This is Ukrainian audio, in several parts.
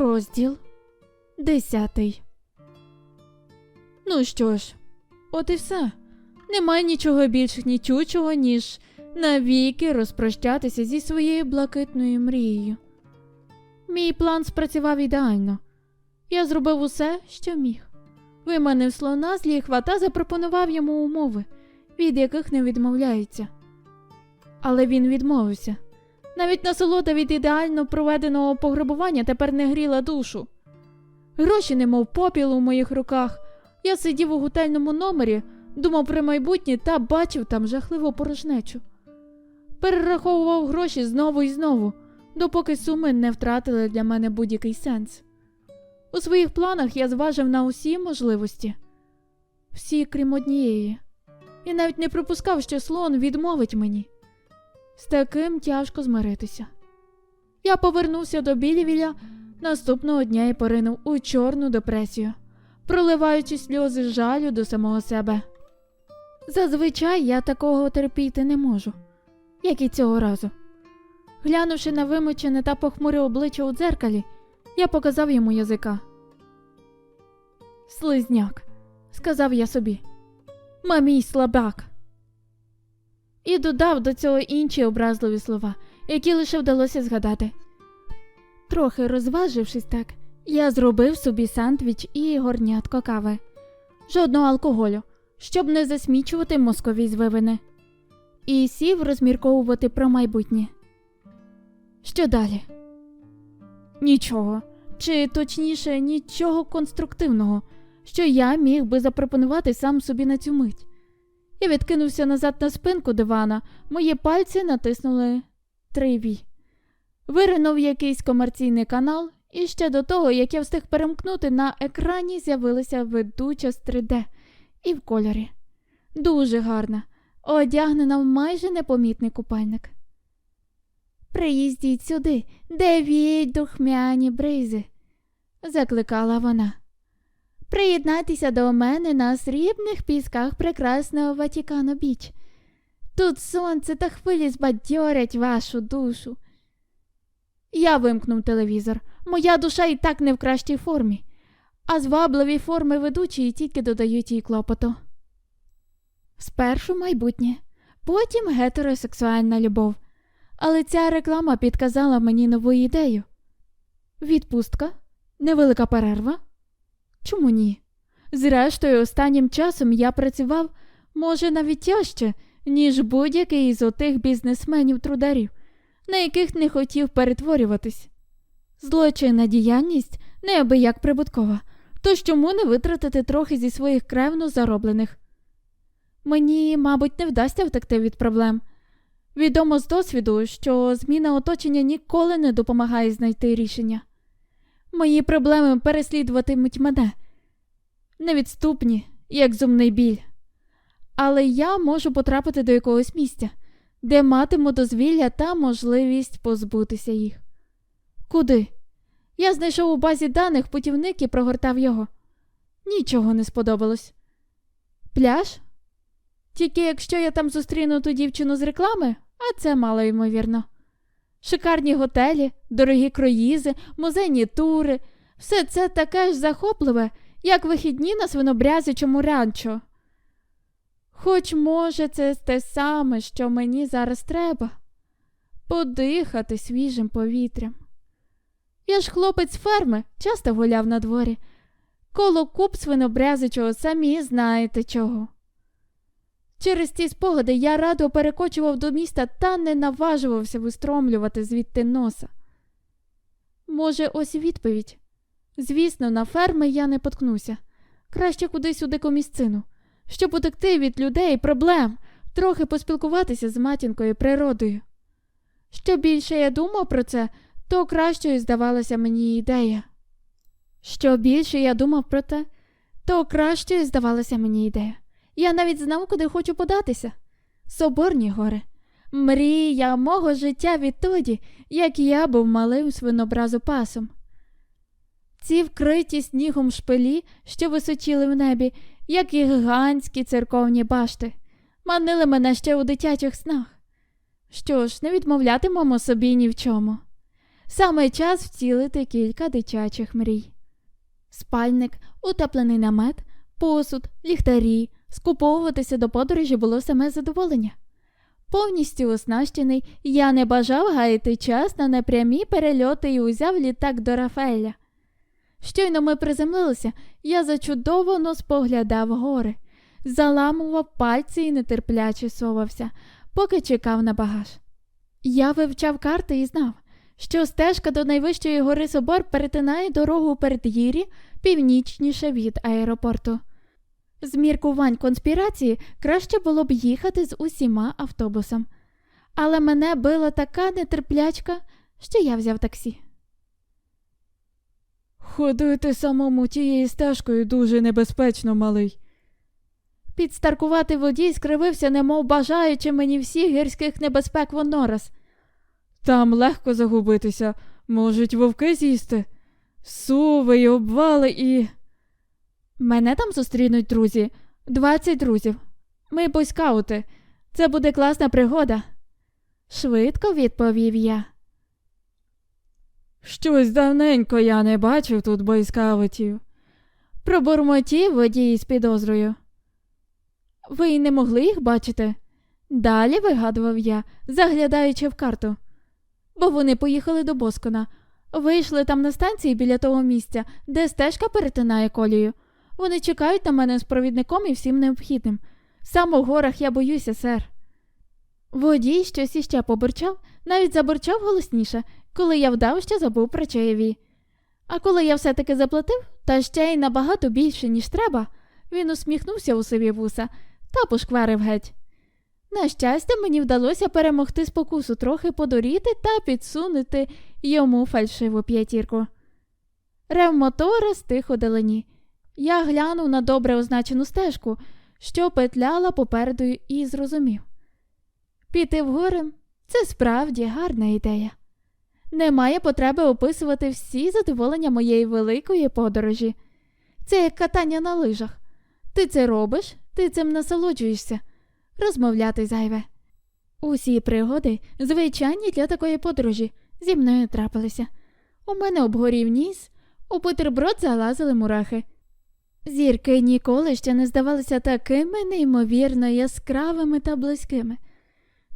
Розділ десятий. Ну що ж, от і все. Немає нічого більш гнічучого, ніж навіки розпрощатися зі своєю блакитною мрією. Мій план спрацював ідеально. Я зробив усе, що міг. Виманив слона з ліхва та запропонував йому умови, від яких не відмовляється. Але він відмовився. Навіть насолода від ідеально проведеного пограбування тепер не гріла душу. Гроші, немов попіл у моїх руках. Я сидів у готельному номері, думав про майбутнє та бачив там жахливу порожнечу. Перераховував гроші знову і знову, допоки суми не втратили для мене будь-який сенс. У своїх планах я зважив на усі можливості, всі крім однієї, і навіть не припускав, що слон відмовить мені. З таким тяжко змиритися. Я повернувся до Білівіля наступного дня і поринув у чорну депресію, проливаючи сльози жалю до самого себе. Зазвичай я такого терпіти не можу, як і цього разу. Глянувши на вимучене та похмуре обличчя у дзеркалі, я показав йому язика. Слизняк, сказав я собі. Мамій слабак. І додав до цього інші образливі слова, які лише вдалося згадати. Трохи розважившись так, я зробив собі сандвіч і горнятко кави. Жодного алкоголю, щоб не засмічувати мозкові звивини. І сів розмірковувати про майбутнє. Що далі? Нічого, чи точніше, нічого конструктивного, що я міг би запропонувати сам собі на цю мить. Я відкинувся назад на спинку дивана, мої пальці натиснули тривій. Виринув якийсь комерційний канал, і ще до того, як я встиг перемкнути, на екрані з'явилася ведуча з 3D і в кольорі. Дуже гарна, одягнена в майже непомітний купальник. Приїздіть сюди, де віють духмяні бризи, закликала вона. Приєднайтеся до мене на срібних пісках прекрасного Ватікану Біч. Тут сонце та хвилі збадьорять вашу душу. Я вимкнув телевізор. Моя душа і так не в кращій формі, а звабливі форми ведучої тільки додають їй клопоту. Спершу майбутнє, потім гетеросексуальна любов. Але ця реклама підказала мені нову ідею. Відпустка? Невелика перерва? Чому ні? Зрештою, останнім часом я працював, може, навіть тяжче, ніж будь-який із отих бізнесменів-трударів, на яких не хотів перетворюватись. Злочинна діяльність неабияк прибуткова, тож чому не витратити трохи зі своїх кревно зароблених? Мені, мабуть, не вдасться втекти від проблем. Відомо з досвіду, що зміна оточення ніколи не допомагає знайти рішення. Мої проблеми переслідуватимуть мене невідступні, як зумний біль. Але я можу потрапити до якогось місця, де матиму дозвілля та можливість позбутися їх. Куди? Я знайшов у базі даних путівник і прогортав його. Нічого не сподобалось. Пляж? Тільки якщо я там зустріну ту дівчину з реклами, а це мало ймовірно. Шикарні готелі, дорогі круїзи, музейні тури, все це таке ж захопливе, як вихідні на свинобрязячому ранчо. Хоч, може, це те саме, що мені зараз треба подихати свіжим повітрям. Я ж хлопець ферми, часто гуляв на дворі. Коло куб свинобрязичого самі знаєте чого. Через ці спогади я радо перекочував до міста та не наважувався вистромлювати звідти носа. Може, ось відповідь. Звісно, на ферми я не поткнуся. Краще кудись у дику місцину, щоб утекти від людей проблем, трохи поспілкуватися з матінкою природою. Що більше я думав про це, то кращою здавалася мені ідея. Що більше я думав про те, то кращою здавалася мені ідея. Я навіть знав, куди хочу податися. Соборні гори. Мрія мого життя відтоді, як я був малим свинобразопасом. Ці вкриті снігом шпилі, що височили в небі, як гігантські церковні башти, манили мене ще у дитячих снах. Що ж, не відмовлятимемо собі ні в чому. Саме час втілити кілька дитячих мрій. Спальник, утеплений намет, посуд, ліхтарі, скуповуватися до подорожі було саме задоволення. Повністю оснащений, я не бажав гаяти час на непрямі перельоти і узяв літак до Рафаеля. Щойно ми приземлилися, я зачудовано споглядав гори, заламував пальці і нетерпляче совався, поки чекав на багаж. Я вивчав карти і знав, що стежка до найвищої гори Собор перетинає дорогу передгір'ї північніше від аеропорту. З міркувань конспірації краще було б їхати з усіма автобусом. Але мене била така нетерплячка, що я взяв таксі. Ходити самому тією стежкою дуже небезпечно, малий. Підстаркувати водій скривився, немов бажаючи мені всіх гірських небезпек воднораз. Там легко загубитися, можуть вовки з'їсти. Суви й обвали і. Мене там зустрінуть друзі, двадцять друзів. Ми бойскаути. Це буде класна пригода. Швидко відповів я. Щось давненько я не бачив тут бойскаутів. Пробурмотів водій з підозрою. Ви не могли їх бачити? Далі вигадував я, заглядаючи в карту. Бо вони поїхали до Боскона. Вийшли там на станції біля того місця, де стежка перетинає колію. Вони чекають на мене з провідником і всім необхідним. Сам у горах я боюся, сер. Водій щось іще побурчав, навіть забурчав голосніше, коли я вдав, що забув про чаєві. А коли я все-таки заплатив, та ще й набагато більше, ніж треба, він усміхнувся у собі вуса та пошкварив геть. На щастя, мені вдалося перемогти спокусу трохи подоріти та підсунути йому фальшиву п'ятірку. Рев мотора стих у далині. Я глянув на добре означену стежку, що петляла попереду і зрозумів. Піти вгори це справді гарна ідея. Немає потреби описувати всі задоволення моєї великої подорожі. Це як катання на лижах. Ти це робиш, ти цим насолоджуєшся. Розмовляти зайве. Усі пригоди, звичайні для такої подорожі, зі мною трапилися. У мене обгорів ніс, у бутерброд залазили мурахи. Зірки ніколи ще не здавалися такими неймовірно яскравими та близькими.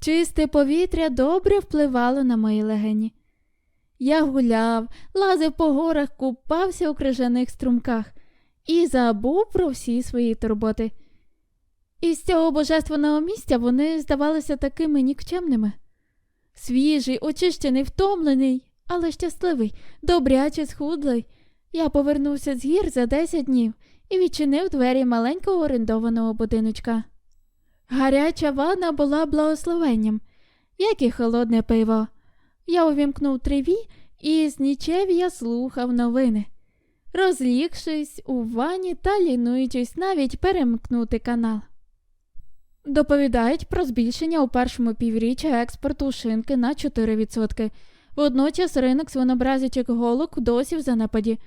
Чисте повітря добре впливало на мої легені. Я гуляв, лазив по горах, купався у крижаних струмках і забув про всі свої турботи. Із цього божественного місця вони здавалися такими нікчемними. Свіжий, очищений, втомлений, але щасливий, добряче схудлий. Я повернувся з гір за 10 днів і відчинив двері маленького орендованого будиночка. Гаряча ванна була благословенням, як і холодне пиво. Я увімкнув триві і з нічев'я слухав новини, розлігшись у ванні та лінуючись навіть перемкнути канал. Доповідають про збільшення у першому півріччі експорту шинки на 4%. Водночас ринок свинобразячих голок досі в занепаді.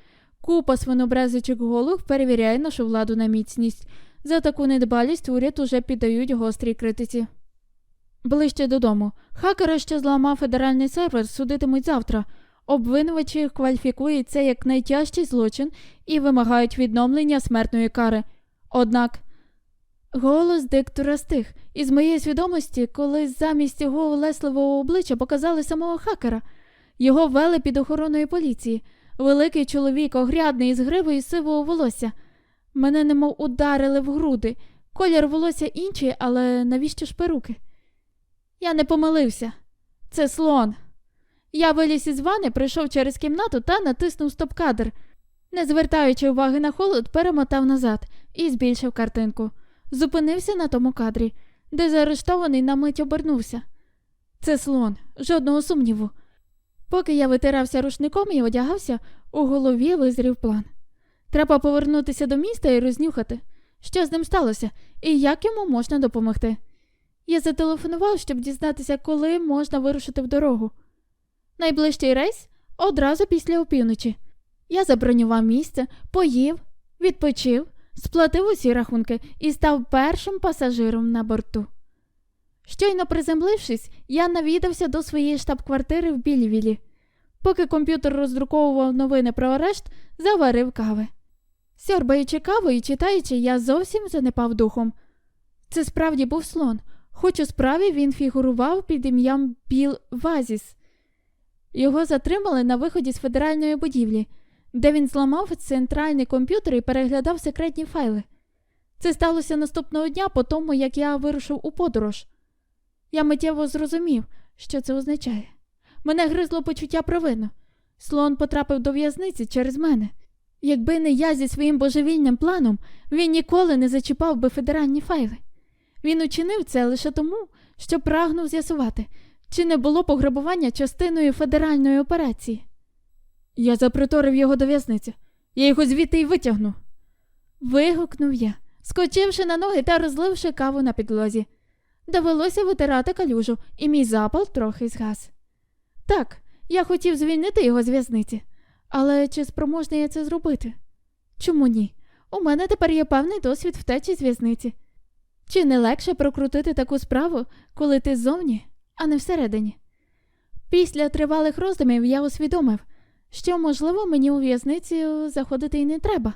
Купа свинобразячих голок перевіряє нашу владу на міцність. За таку недбалість уряд уже піддають гострій критиці. Ближче додому. Хакера, що зламав федеральний сервер, судитимуть завтра. Обвинувачі кваліфікують це як найтяжчий злочин і вимагають відновлення смертної кари. Однак голос диктора стих із моєї свідомості, коли замість його улесливого обличчя показали самого хакера. Його ввели під охороною поліції. Великий чоловік, огрядний із гривою сивого волосся. Мене немов ударили в груди. Колір волосся інший, але навіщо ж перуки? Я не помилився. Це слон. Я виліз із вани, прийшов через кімнату та натиснув стоп-кадр. Не звертаючи уваги на холод, перемотав назад і збільшив картинку. Зупинився на тому кадрі, де заарештований на мить обернувся. Це слон, жодного сумніву. Поки я витирався рушником і одягався, у голові визрів план. Треба повернутися до міста і рознюхати, що з ним сталося і як йому можна допомогти. Я зателефонував, щоб дізнатися, коли можна вирушити в дорогу. Найближчий рейс одразу після опівночі. Я забронював місце, поїв, відпочив, сплатив усі рахунки і став першим пасажиром на борту. Щойно приземлившись, я навідався до своєї штаб-квартири в Більвілі. Поки комп'ютер роздруковував новини про арешт, заварив кави. Сьорбаючи каву і читаючи, я зовсім занепав духом. Це справді був слон, хоч у справі він фігурував під ім'ям Біл Вазіс. Його затримали на виході з федеральної будівлі, де він зламав центральний комп'ютер і переглядав секретні файли. Це сталося наступного дня по тому, як я вирушив у подорож. Я миттєво зрозумів, що це означає. Мене гризло почуття провини. Слон потрапив до в'язниці через мене. Якби не я зі своїм божевільним планом, він ніколи не зачіпав би федеральні файли. Він учинив це лише тому, що прагнув з'ясувати, чи не було пограбування частиною федеральної операції. Я заприторив його до в'язниці. Я його звідти й витягну. Вигукнув я, скочивши на ноги та розливши каву на підлозі. Довелося витирати калюжу, і мій запал трохи згас. Так, я хотів звільнити його з в'язниці, але чи спроможний я це зробити? Чому ні? У мене тепер є певний досвід втечі з в'язниці. Чи не легше прокрутити таку справу, коли ти ззовні, а не всередині? Після тривалих роздумів я усвідомив, що, можливо, мені у в'язницю заходити й не треба.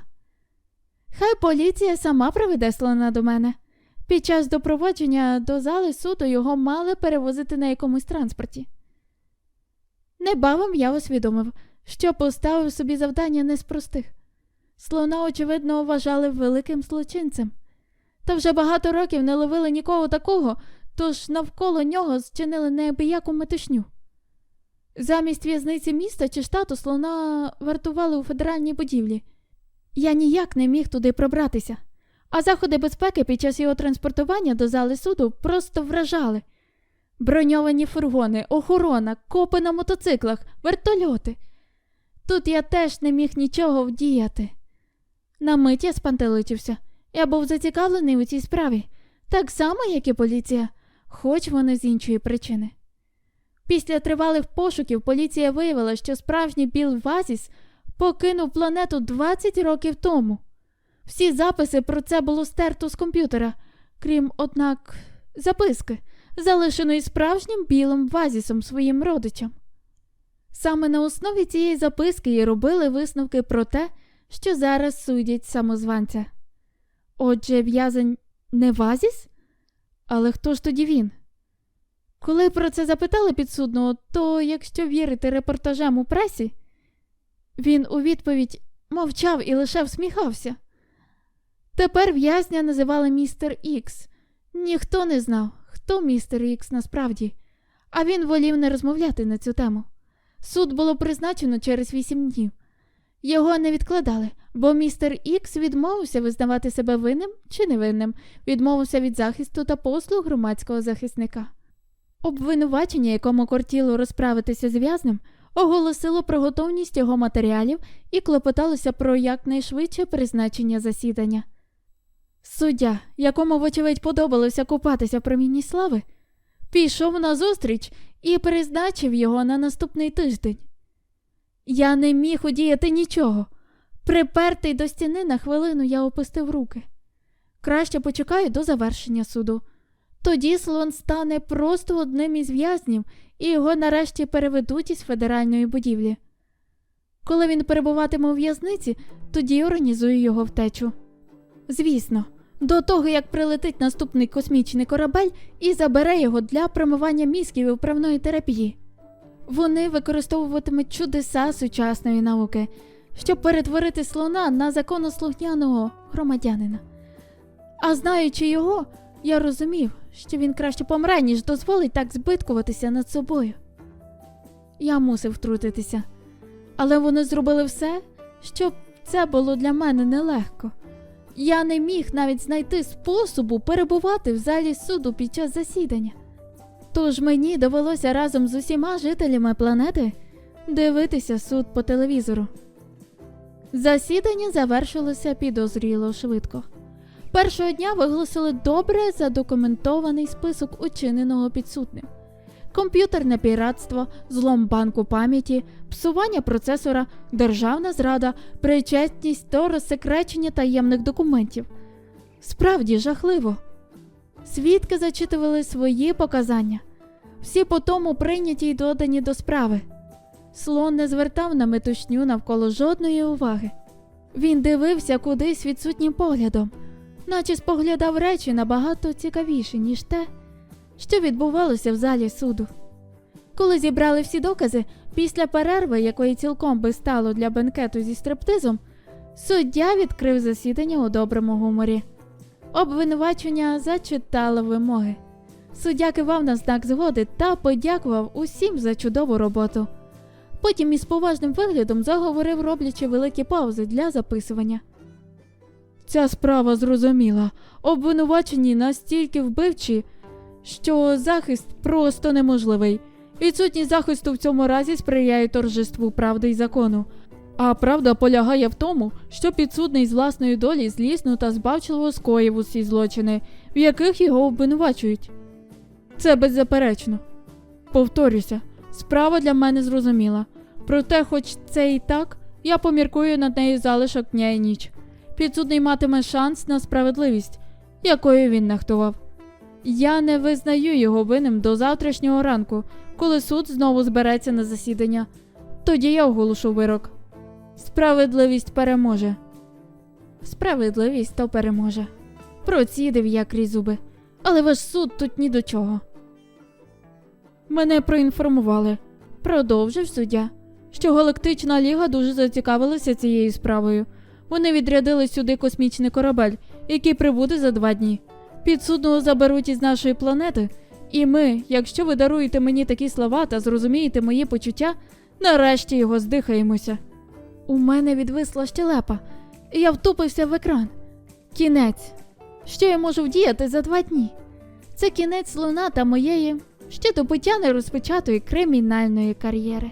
Хай поліція сама приведе слона до мене. Під час допроводження до зали суду його мали перевозити на якомусь транспорті. Небавом я усвідомив, що поставив собі завдання не з простих. Слона, очевидно, вважали великим злочинцем. Та вже багато років не ловили нікого такого, тож навколо нього зчинили неабияку метушню. Замість в'язниці міста чи штату слона вартували у федеральній будівлі. Я ніяк не міг туди пробратися, а заходи безпеки під час його транспортування до зали суду просто вражали. Броньовані фургони, охорона, копи на мотоциклах, вертольоти. Тут я теж не міг нічого вдіяти. На мить я спантеличився. Я був зацікавлений у цій справі, так само, як і поліція, хоч вони з іншої причини. Після тривалих пошуків поліція виявила, що справжній Біл Вазіс покинув планету 20 років тому. Всі записи про це було стерто з комп'ютера, крім, однак, записки, залишеної справжнім білим Вазісом своїм родичам. Саме на основі цієї записки і робили висновки про те, що зараз судять самозванця. Отже, в'язень не Вазіс? Але хто ж тоді він? Коли про це запитали підсудного, то, якщо вірити репортажам у пресі, він у відповідь мовчав і лише всміхався. Тепер в'язня називали містер Ікс. Ніхто не знав, хто містер Ікс насправді, а він волів не розмовляти на цю тему. Суд було призначено через вісім днів. Його не відкладали, бо містер Ікс відмовився визнавати себе винним чи невинним, відмовився від захисту та послуг громадського захисника. Обвинувачення, якому кортіло розправитися з в'язнем, оголосило про готовність його матеріалів і клопоталося про якнайшвидше призначення засідання. Суддя, якому, вочевидь, подобалося купатися в промінні слави, пішов на зустріч і призначив його на наступний тиждень. Я не міг удіяти нічого. Припертий до стіни на хвилину я опустив руки. Краще почекаю до завершення суду. Тоді слон стане просто одним із в'язнів, і його нарешті переведуть із федеральної будівлі. Коли він перебуватиме у в'язниці, тоді організую його втечу. Звісно, до того як прилетить наступний космічний корабель і забере його для промивання мізків і вправної терапії. Вони використовуватимуть чудеса сучасної науки, щоб перетворити слона на законослухняного громадянина. А знаючи його, я розумів, що він краще помре, ніж дозволить так збиткуватися над собою. Я мусив втрутитися, але вони зробили все, щоб це було для мене нелегко. Я не міг навіть знайти способу перебувати в залі суду під час засідання. Тож мені довелося разом з усіма жителями планети дивитися суд по телевізору. Засідання завершилося підозріло швидко. Першого дня виголосили добре задокументований список учиненого підсудним: комп'ютерне піратство, злом банку пам'яті, псування процесора, державна зрада, причетність до розсекречення таємних документів. Справді жахливо. Свідки зачитували свої показання, всі по тому прийняті й додані до справи. слон не звертав на метушню навколо жодної уваги. Він дивився кудись відсутнім поглядом, наче споглядав речі набагато цікавіші, ніж те, що відбувалося в залі суду. Коли зібрали всі докази, після перерви, якої цілком би стало для бенкету зі стриптизом, суддя відкрив засідання у доброму гуморі. Обвинувачення зачитало вимоги. Суддя кивав на знак згоди та подякував усім за чудову роботу. Потім із поважним виглядом заговорив, роблячи великі паузи для записування. Ця справа зрозуміла. Обвинувачені настільки вбивчі, що захист просто неможливий. Відсутність захисту в цьому разі сприяє торжеству правди й закону. А правда полягає в тому, що підсудний з власної долі злісно та збавчливо скоїв усі злочини, в яких його обвинувачують. Це беззаперечно. Повторюся, справа для мене зрозуміла. Проте, хоч це і так, я поміркую над нею залишок дня і ніч. Підсудний матиме шанс на справедливість, якою він нехтував. Я не визнаю його винним до завтрашнього ранку, коли суд знову збереться на засідання. Тоді я оголошу вирок. Справедливість переможе. Справедливість то переможе. Процідив я крізь зуби. Але ваш суд тут ні до чого. Мене проінформували, Продовжив суддя. що Галактична Ліга дуже зацікавилася цією справою. Вони відрядили сюди космічний корабель, який прибуде за два дні. Підсудного заберуть із нашої планети, і ми, якщо ви даруєте мені такі слова та зрозумієте мої почуття, нарешті його здихаємося. У мене відвисла щелепа, і я втупився в екран. Кінець. Що я можу вдіяти за два дні? Це кінець луна та моєї ще до буття не розпочатої кримінальної кар'єри.